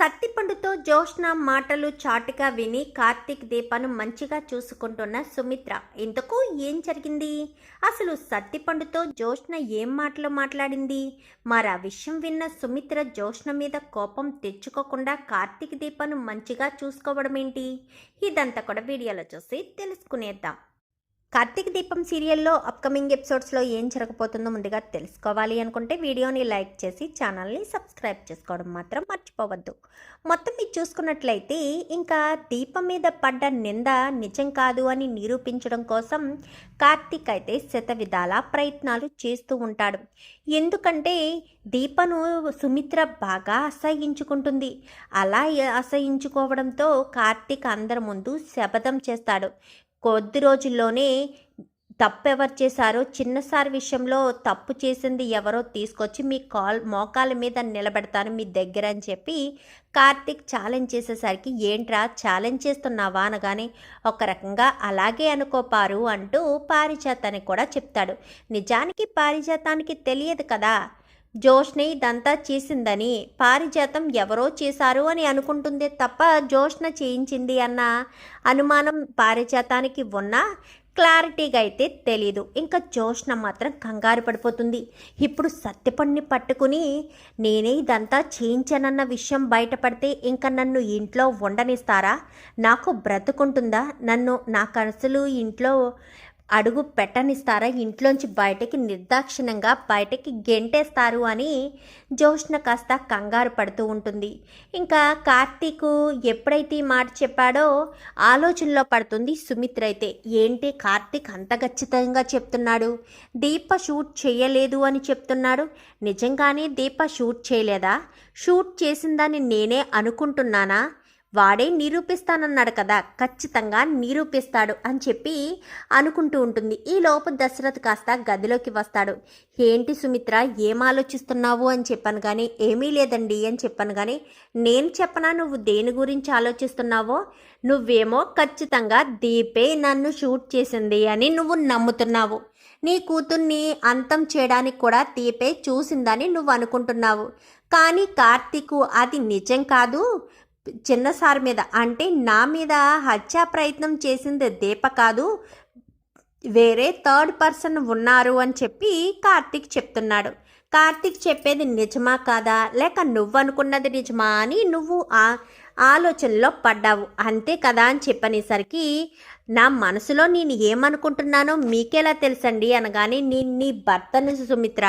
సత్తిపండుతో జోష్న మాటలు చాటుగా విని కార్తీక్ దీపాను మంచిగా చూసుకుంటున్న సుమిత్ర. ఇంతకు ఏం జరిగింది? అసలు సత్తిపండుతో జోష్న ఏం మాటలు మాట్లాడింది? మరి ఆ విషయం విన్న సుమిత్ర జోష్న మీద కోపం తెచ్చుకోకుండా కార్తీక్ దీపాను మంచిగా చూసుకోవడం ఏంటి ఇదంతా కూడా వీడియోలో చూసి తెలుసుకునేద్దాం. కార్తీక దీపం సీరియల్లో అప్కమింగ్ ఎపిసోడ్స్లో ఏం జరగబోతుందో ముందుగా తెలుసుకోవాలి అనుకుంటే వీడియోని లైక్ చేసి ఛానల్ని సబ్స్క్రైబ్ చేసుకోవడం మాత్రం మర్చిపోవద్దు. మొత్తం మీరు చూసుకున్నట్లయితే ఇంకా దీపం మీద పడ్డ నింద నిజం కాదు అని నిరూపించడం కోసం కార్తీక్ అయితే శత విధాల ప్రయత్నాలు చేస్తూ ఉంటాడు. ఎందుకంటే దీపను సుమిత్ర బాగా అసహించుకుంటుంది. అలా అసహించుకోవడంతో కార్తీక్ అందరి ముందు శపథం చేస్తాడు. కొద్ది రోజుల్లోనే తప్పు ఎవరు చేశారో చిన్నసారి విషయంలో తప్పు చేసింది ఎవరో తీసుకొచ్చి మీ కాల్ మోకాల మీద నిలబెడతాను మీ దగ్గర అని చెప్పి కార్తిక్ ఛాలెంజ్ చేసేసరికి ఏంట్రా ఛాలెంజ్ చేస్తున్నావా? అనగానే ఒక రకంగా అలాగే అనుకోపారు అంటూ పారిజాతానికి కూడా చెప్తాడు. నిజానికి పారిజాతానికి తెలియదు కదా. జోష్ని ఇదంతా చేసిందని పారిజాతం ఎవరో చేశారు అని అనుకుంటుందే తప్ప జోష్న చేయించింది అన్న అనుమానం పారిజాతానికి ఉన్నా క్లారిటీగా అయితే తెలీదు. ఇంకా జోష్న మాత్రం కంగారు పడిపోతుంది. ఇప్పుడు సత్యపణ్ణి పట్టుకుని నేనే ఇదంతా చేయించానన్న విషయం బయటపడితే ఇంకా నన్ను ఇంట్లో ఉండనిస్తారా? నాకు బ్రతుకుంటుందా? నన్ను నాకు అసలు ఇంట్లో అడుగు పెట్టనిస్తారా? ఇంట్లోంచి బయటకి నిర్దాక్షిణ్యంగా బయటకి గెంటేస్తారు అని జోష్ణ కాస్త కంగారు పడుతూ ఉంటుంది. ఇంకా కార్తీక్ ఎప్పుడైతే ఈ మాట చెప్పాడో ఆలోచనలో పడుతుంది సుమిత్ర అయితే. ఏంటి కార్తీక్ అంత ఖచ్చితంగా చెప్తున్నాడు? దీప షూట్ చేయలేదు అని చెప్తున్నాడు. నిజంగానే దీప షూట్ చేయలేదా? షూట్ చేసిందని నేనే అనుకుంటున్నానా? వాడే నిరూపిస్తానన్నాడు కదా ఖచ్చితంగా నిరూపిస్తాడు అని చెప్పి అనుకుంటూ ఉంటుంది. ఈ లోపు దశరథ్ కాస్త గదిలోకి వస్తాడు. ఏంటి సుమిత్ర ఏం ఆలోచిస్తున్నావు? అని చెప్పాను కానీ ఏమీ లేదండి అని చెప్పాను కానీ నేను చెప్పనా? నువ్వు దేని గురించి ఆలోచిస్తున్నావో? నువ్వేమో ఖచ్చితంగా దీపే నన్ను షూట్ చేసింది అని నువ్వు నమ్ముతున్నావు. నీ కూతుర్ని అంతం చేయడానికి కూడా దీపే చూసిందని నువ్వు అనుకుంటున్నావు. కానీ కార్తీకు అది నిజం కాదు. చిన్న సార్ మీద. అంటే నా మీద హత్యా ప్రయత్నం చేసింది దీప కాదు వేరే థర్డ్ పర్సన్ ఉన్నారు అని చెప్పి కార్తీక్ చెప్తున్నాడు. కార్తీక్ చెప్పేది నిజమా కాదా? లేక నువ్వు అనుకున్నది నిజమా అని నువ్వు ఆ ఆలోచనలో పడ్డావు. అంతే కదా అని చెప్పనేసరికి నా మనసులో నేను ఏమనుకుంటున్నానో మీకెలా తెలుసండి అనగానే నేను నీ భర్తను సుమిత్ర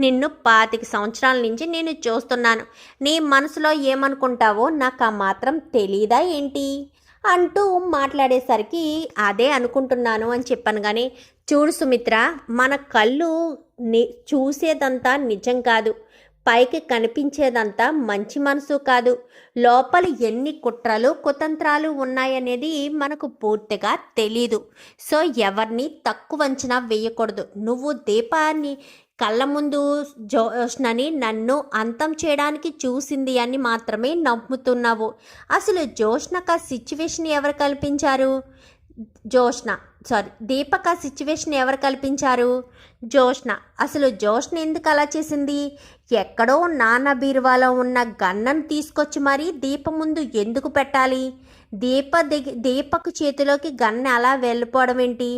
నిన్ను పాతిక సంవత్సరాల నుంచి నేను చూస్తున్నాను. నీ మనసులో ఏమనుకుంటావో నాకు ఆ మాత్రం తెలీదా ఏంటి? అంటూ మాట్లాడేసరికి అదే అనుకుంటున్నాను అని చెప్పాను కానీ చూడు సుమిత్ర మన కళ్ళు ని చూసేదంతా నిజం కాదు. పైకి కనిపించేదంతా మంచి మనసు కాదు. లోపల ఎన్ని కుట్రలు కుతంత్రాలు ఉన్నాయనేది మనకు పూర్తిగా తెలీదు. సో ఎవరిని తక్కువ అంచనా వేయకూడదు. నువ్వు దీపాన్ని కళ్ళ ముందు జోష్నని నన్ను అంతం చేయడానికి చూసింది అని మాత్రమే నమ్ముతున్నావు. అసలు జోష్నకు ఆ సిచ్యువేషన్ ఎవరు కల్పించారు? జోష్న సారీ దీపక్ ఆ సిచ్యువేషన్ ఎవరు కల్పించారు? జోష్న అసలు జోష్న ఎందుకు అలా చేసింది? ఎక్కడో నాన్న బీరువాలో ఉన్న గన్నం తీసుకొచ్చి మరీ దీప ముందు ఎందుకు పెట్టాలి? దీప దిగి దీపక్ చేతిలోకి గన్న అలా వెళ్ళిపోవడం ఏంటి?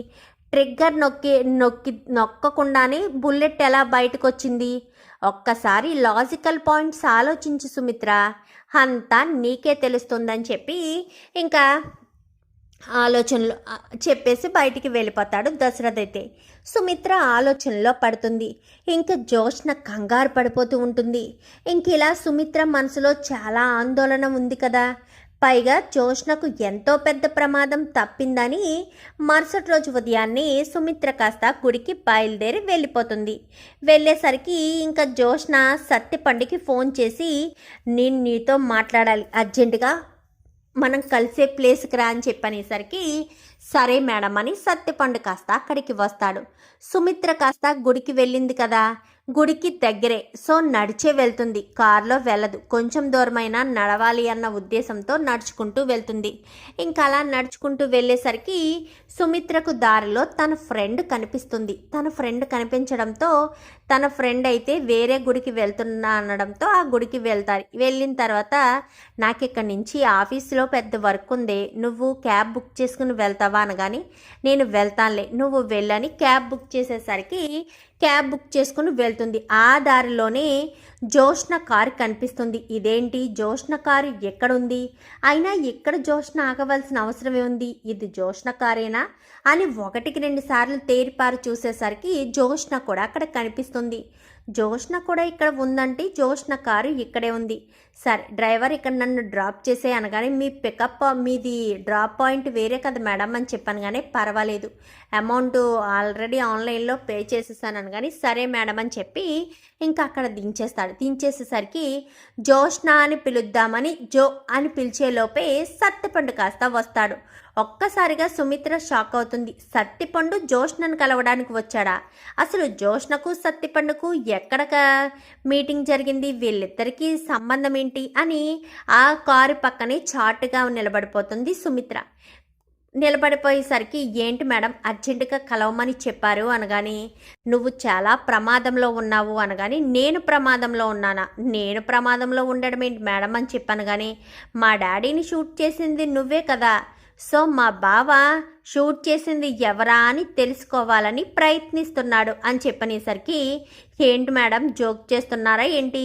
ట్రిగ్గర్ నొక్కి నొక్కి నొక్కకుండానే బుల్లెట్ ఎలా బయటకు వచ్చింది ఒక్కసారి లాజికల్ పాయింట్స్ ఆలోచించు సుమిత్ర. అంతా నీకే తెలుస్తుందని చెప్పి ఇంకా ఆలోచనలు చెప్పేసి బయటికి వెళ్ళిపోతాడు దశరథ్ అయితే. సుమిత్ర ఆలోచనలో పడుతుంది. ఇంకా జోష్న కంగారు పడిపోతూ ఉంటుంది. ఇంక ఇలా సుమిత్ర మనసులో చాలా ఆందోళన ఉంది కదా. పైగా జోష్నకు ఎంతో పెద్ద ప్రమాదం తప్పిందని మరుసటి రోజు ఉదయాన్నే సుమిత్ర కాస్త గుడికి బయలుదేరి వెళ్ళిపోతుంది. వెళ్ళేసరికి ఇంకా జోష్న సత్యపండికి ఫోన్ చేసి నేను నీతో మాట్లాడాలి అర్జెంటుగా మనం కలిసే ప్లేస్కి రా అని చెప్పనేసరికి సరే మేడం అని సత్యపండు కాస్త అక్కడికి వస్తాడు. సుమిత్ర కాస్త గుడికి వెళ్ళింది కదా గుడికి దగ్గరే. సో నడిచే వెళ్తుంది. కారులో వెళ్ళదు. కొంచెం దూరమైనా నడవాలి అన్న ఉద్దేశంతో నడుచుకుంటూ వెళ్తుంది. ఇంకా అలా నడుచుకుంటూ వెళ్ళేసరికి సుమిత్రకు దారిలో తన ఫ్రెండ్ కనిపిస్తుంది. తన ఫ్రెండ్ కనిపించడంతో తన ఫ్రెండ్ అయితే వేరే గుడికి వెళ్తున్నా అనడంతో ఆ గుడికి వెళ్తారు. వెళ్ళిన తర్వాత నాకు ఇక్కడి నుంచి ఆఫీస్లో పెద్ద వర్క్ ఉంది. నువ్వు క్యాబ్ బుక్ చేసుకుని వెళ్తావా? అనగాని నేను వెళ్తానులే. నువ్వు వెళ్ళని క్యాబ్ బుక్ చేసేసరికి క్యాబ్ బుక్ చేసుకుని వెళ్తుంది. ఆ దారిలోనే జోష్న కారు కనిపిస్తుంది. ఇదేంటి? జోష్న కారు ఎక్కడుంది? అయినా ఇక్కడ జోష్న ఆగవలసిన అవసరమే ఉంది ఇది జోష్న కారేనా? అని ఒకటికి రెండు సార్లు తేరిపారు చూసేసరికి జోష్న కూడా అక్కడ కనిపిస్తుంది. జోష్న కూడా ఇక్కడ ఉందంటే జోష్న కారు ఇక్కడే ఉంది. సరే డ్రైవర్ ఇక్కడ నన్ను డ్రాప్ చేసే అనగానే మీ పికప్ మీది డ్రాప్ పాయింట్ వేరే కదా మేడం అని చెప్పాను కానీ పర్వాలేదు. అమౌంట్ ఆల్రెడీ ఆన్లైన్లో పే చేసేసాను అనగాని సరే మేడం అని చెప్పి ఇంకా అక్కడ దించేస్తాడు. దించేసేసరికి జోష్న అని పిలుద్దామని జో అని పిలిచేలోపే సత్తిపండు కాస్త వస్తాడు. ఒక్కసారిగా సుమిత్ర షాక్ అవుతుంది. సత్తిపండు జోష్నను కలవడానికి వచ్చాడా? అసలు జోష్నకు సత్తిపండుకు ఎక్కడ మీటింగ్ జరిగింది? వీళ్ళిద్దరికీ సంబంధం ఏంటి అని ఆ కారు పక్కనే చాటుగా నిలబడిపోతుంది సుమిత్ర. నిలబడిపోయేసరికి ఏంటి మేడం అర్జెంటుగా కలవమని చెప్పారు అనగాని నువ్వు చాలా ప్రమాదంలో ఉన్నావు అనగాని నేను ప్రమాదంలో ఉన్నానా? నేను ప్రమాదంలో ఉండడం ఏంటి మేడం అని చెప్పాను కానీ మా డాడీని షూట్ చేసింది నువ్వే కదా. సో మా బావ షూట్ చేసింది ఎవరా అని తెలుసుకోవాలని ప్రయత్నిస్తున్నాడు అని చెప్పనేసరికి ఏంటి మేడం జోక్ చేస్తున్నారా ఏంటి?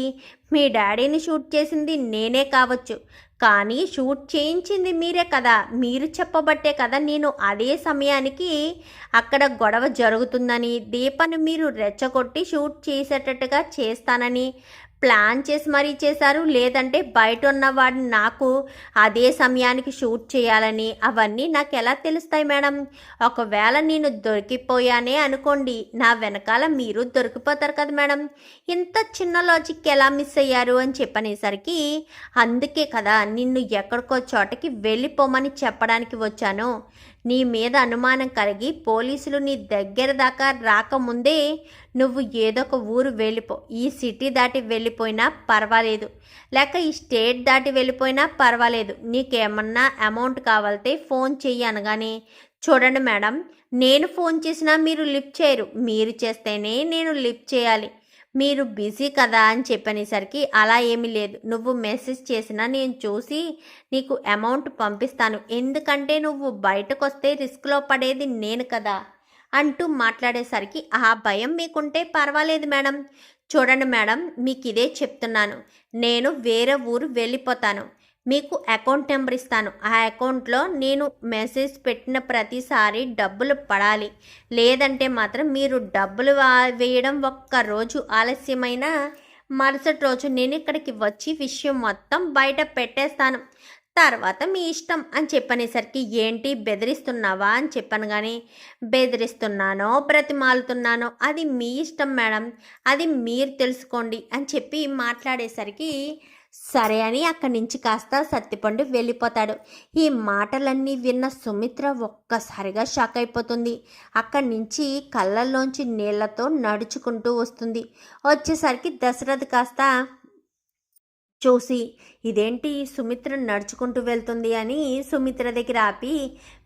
మీ డాడీని షూట్ చేసింది నేనే కావచ్చు. కానీ షూట్ చేయించింది మీరే కదా. మీరు చెప్పబట్టే కదా నేను అదే సమయానికి అక్కడ గొడవ జరుగుతుందని దీపను మీరు రెచ్చగొట్టి షూట్ చేసేటట్టుగా చేస్తానని ప్లాన్ చేసి మరీ చేశారు లేదంటే బయట ఉన్న వాడిని నాకు అదే సమయానికి షూట్ చేయాలని అవన్నీ నాకు ఎలా తెలుస్తాయి మేడం? ఒకవేళ నేను దొరికిపోయానే అనుకోండి నా వెనకాల మీరు దొరికిపోతారు కదా మేడం? ఇంత చిన్న లాజిక్ ఎలా మిస్ అయ్యారు అని చెప్పనేసరికి అందుకే కదా నిన్ను ఎక్కడికో చోటకి వెళ్ళిపోమని చెప్పడానికి వచ్చాను. నీ మీద అనుమానం కలిగి పోలీసులు నీ దగ్గర దాకా రాకముందే నువ్వు ఏదో ఒక ఊరు వెళ్ళిపో. ఈ సిటీ దాటి వెళ్ళిపోయినా పర్వాలేదు. లేక ఈ స్టేట్ దాటి వెళ్ళిపోయినా పర్వాలేదు. నీకేమన్నా అమౌంట్ కావాలితే ఫోన్ చెయ్యి అనగానే చూడండి మేడం నేను ఫోన్ చేసినా మీరు లిఫ్ట్ చేయరు. మీరు చేస్తేనే నేను లిఫ్ట్ చేయాలి. మీరు బిజీ కదా అని చెప్పనేసరికి అలా ఏమీ లేదు. నువ్వు మెసేజ్ చేసినా నేను చూసి నీకు అమౌంట్ పంపిస్తాను. ఎందుకంటే నువ్వు బయటకు వస్తే రిస్క్లో పడేది నేను కదా అంటూ మాట్లాడేసరికి ఆ భయం మీకుంటే పర్వాలేదు మేడం. చూడండి మేడం మీకు ఇదే చెప్తున్నాను. నేను వేరే ఊరు వెళ్ళిపోతాను. మీకు అకౌంట్ నెంబర్ ఇస్తాను. ఆ అకౌంట్లో నేను మెసేజ్ పెట్టిన ప్రతిసారి డబ్బులు పడాలి. లేదంటే మాత్రం మీరు డబ్బులు వేయడం ఒక్క రోజు ఆలస్యమైన మరుసటి రోజు నేను ఇక్కడికి వచ్చి విషయం మొత్తం బయట పెట్టేస్తాను. తర్వాత మీ ఇష్టం అని చెప్పనేసరికి ఏంటి బెదిరిస్తున్నావా అని చెప్పాను కానీ బెదిరిస్తున్నానో బ్రతిమాలుతున్నానో అది మీ ఇష్టం మేడం అది మీరు తెలుసుకోండి అని చెప్పి మాట్లాడేసరికి సరే అని అక్కడి నుంచి కాస్త సత్తిపండు వెళ్ళిపోతాడు. ఈ మాటలన్నీ విన్న సుమిత్ర ఒక్కసారిగా షాక్ అయిపోతుంది. అక్కడి నుంచి కళ్ళల్లోంచి నీళ్ళతో నడుచుకుంటూ వస్తుంది. వచ్చేసరికి దశరథ్ కాస్త చూసి ఇదేంటి సుమిత్ర నడుచుకుంటూ వెళ్తుంది? అని సుమిత్ర దగ్గర ఆపి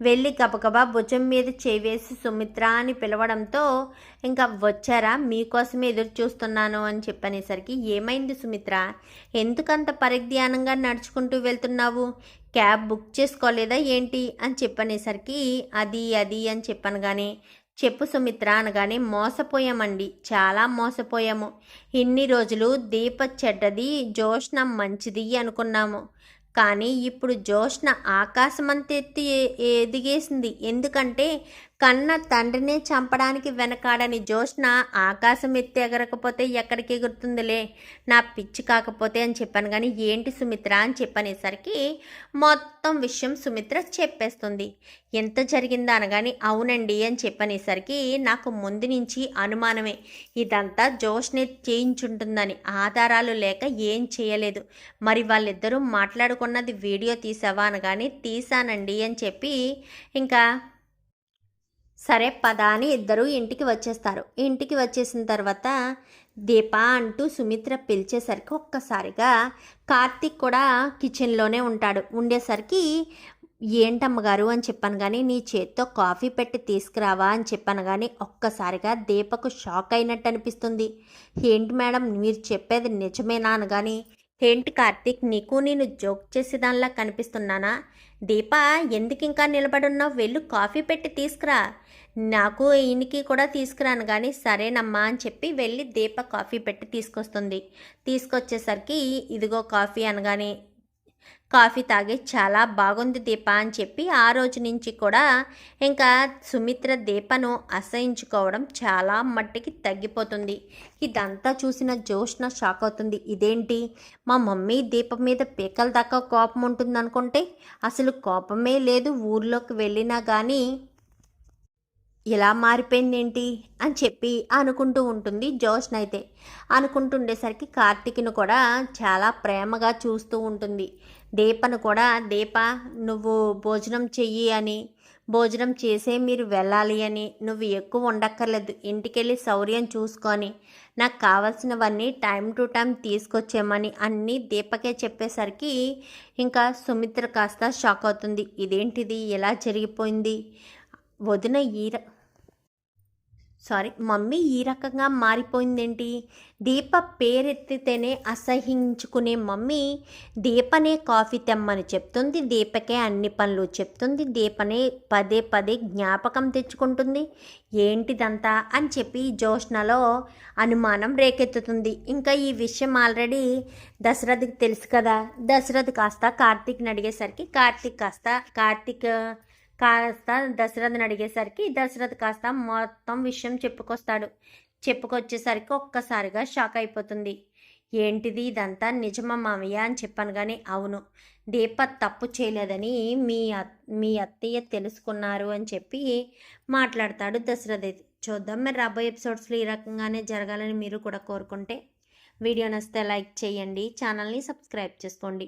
వెళ్ళి గబగబా భుజం మీద చేవేసి సుమిత్ర అని పిలవడంతో ఇంకా వచ్చారా? మీకోసం ఎదురు చూస్తున్నాను అని చెప్పనేసరికి ఏమైంది సుమిత్ర? ఎందుకంత పరిజ్ఞానంగా నడుచుకుంటూ వెళ్తున్నావు? క్యాబ్ బుక్ చేసుకోలేదా ఏంటి? అని చెప్పనేసరికి అది అది అని చెప్పాను కానీ చెప్పు సుమిత్ర అనగానే మోసపోయామండి. చాలా మోసపోయాము. ఇన్ని రోజులు దీప చెడ్డది జోష్ణ మంచిది అనుకున్నాము. కానీ ఇప్పుడు జోష్ణ ఆకాశమంత ఎత్తి ఎదిగేసింది. ఎందుకంటే కన్న తండ్రినే చంపడానికి వెనకాడని జోష్న ఆకాశం ఎత్తి ఎగరకపోతే ఎక్కడికి ఎగురుతుందిలే? నా పిచ్చి కాకపోతే అని చెప్పాను కానీ ఏంటి సుమిత్ర అని చెప్పనేసరికి మొత్తం విషయం సుమిత్ర చెప్పేస్తుంది. ఎంత జరిగిందా అనగాని అవునండి అని చెప్పనేసరికి నాకు ముందు నుంచి అనుమానమే. ఇదంతా జోష్నే చేయించుంటుందని ఆధారాలు లేక ఏం చేయలేదు. మరి వాళ్ళిద్దరూ మాట్లాడుకున్నది వీడియో తీసావా అనగాని తీసానండి అని చెప్పి ఇంకా సరే పద అని ఇద్దరు ఇంటికి వచ్చేస్తారు. ఇంటికి వచ్చేసిన తర్వాత దీప అంటూ సుమిత్ర పిలిచేసరికి ఒక్కసారిగా కార్తీక్ కూడా కిచెన్లోనే ఉంటాడు. ఉండేసరికి ఏంటమ్మగారు అని చెప్పాను కానీ నీ చేత్తో కాఫీ పెట్టి తీసుకురావా? అని చెప్పాను కానీ ఒక్కసారిగా దీపకు షాక్ అయినట్టు అనిపిస్తుంది. ఏంటి మేడం మీరు చెప్పేది నిజమేనా? అని కానీ ఏంటి కార్తీక్ నీకు నేను జోక్ చేసేదానిలా కనిపిస్తున్నానా? దీప ఎందుకు ఇంకా నిలబడున్నావు? వెళ్ళు కాఫీ పెట్టి తీసుకురా. నాకు ఈయనకి కూడా తీసుకురాను కానీ సరేనమ్మా అని చెప్పి వెళ్ళి దీప కాఫీ పెట్టి తీసుకొస్తుంది. తీసుకొచ్చేసరికి ఇదిగో కాఫీ అనగానే కాఫీ తాగే చాలా బాగుంది దీప అని చెప్పి ఆ రోజు నుంచి కూడా ఇంకా సుమిత్ర దీపను అసహించుకోవడం చాలా మట్టికి తగ్గిపోతుంది. ఇదంతా చూసిన జోష్న షాక్ అవుతుంది. ఇదేంటి? మా మమ్మీ దీపం మీద పీకల దాకా కోపం ఉంటుందనుకుంటే అసలు కోపమే లేదు. ఊర్లోకి వెళ్ళినా కానీ ఇలా మారిపోయిందేంటి? అని చెప్పి అనుకుంటూ ఉంటుంది జోష్న అయితే. అనుకుంటుండేసరికి కార్తీక్ను కూడా చాలా ప్రేమగా చూస్తూ ఉంటుంది. దీపను కూడా దీప నువ్వు భోజనం చెయ్యి అని. భోజనం చేసే మీరు వెళ్ళాలి అని. నువ్వు ఎక్కువ ఉండక్కర్లేదు. ఇంటికెళ్ళి సౌర్యం చూసుకొని. నాకు కావాల్సినవన్నీ టైం టు టైం తీసుకొచ్చేమని అన్నీ దీపకే చెప్పేసరికి ఇంకా సుమిత్ర కాస్త షాక్ అవుతుంది. ఇదేంటిది? ఎలా జరిగిపోయింది? వదిన ఈ ర- సారీ మమ్మీ ఈ రకంగా మారిపోయిందేంటి? దీప పేరెత్తితేనే అసహించుకునే మమ్మీ దీపనే కాఫీ తెమ్మని చెప్తుంది దీపకే అన్ని పనులు చెప్తుంది దీపనే పదే పదే జ్ఞాపకం తెచ్చుకుంటుంది. ఏంటిదంతా అని చెప్పి జోష్నలో అనుమానం రేకెత్తుతుంది. ఇంకా ఈ విషయం ఆల్రెడీ దశరథకి తెలుసు కదా. దశరథ్ కాస్త కార్తీక్ని అడిగేసరికి కార్తీక్ కాస్త కార్తీక్ కాస్త దశరథని అడిగేసరికి దశరథ్ కాస్త మొత్తం విషయం చెప్పుకొస్తాడు. చెప్పుకొచ్చేసరికి ఒక్కసారిగా షాక్ అయిపోతుంది. ఏంటిది ఇదంతా? నిజమా మామయ్య అని చెప్పాను కానీ అవును. దీప తప్పు చేయలేదని మీ మీ అత్తయ్య తెలుసుకున్నారు అని చెప్పి మాట్లాడతాడు దశరథ్. చూద్దాం మరి రాబోయే ఎపిసోడ్స్లో ఈ రకంగానే జరగాలని మీరు కూడా కోరుకుంటే. వీడియో నచ్చితే లైక్ చేయండి. ఛానల్ని సబ్స్క్రైబ్ చేసుకోండి.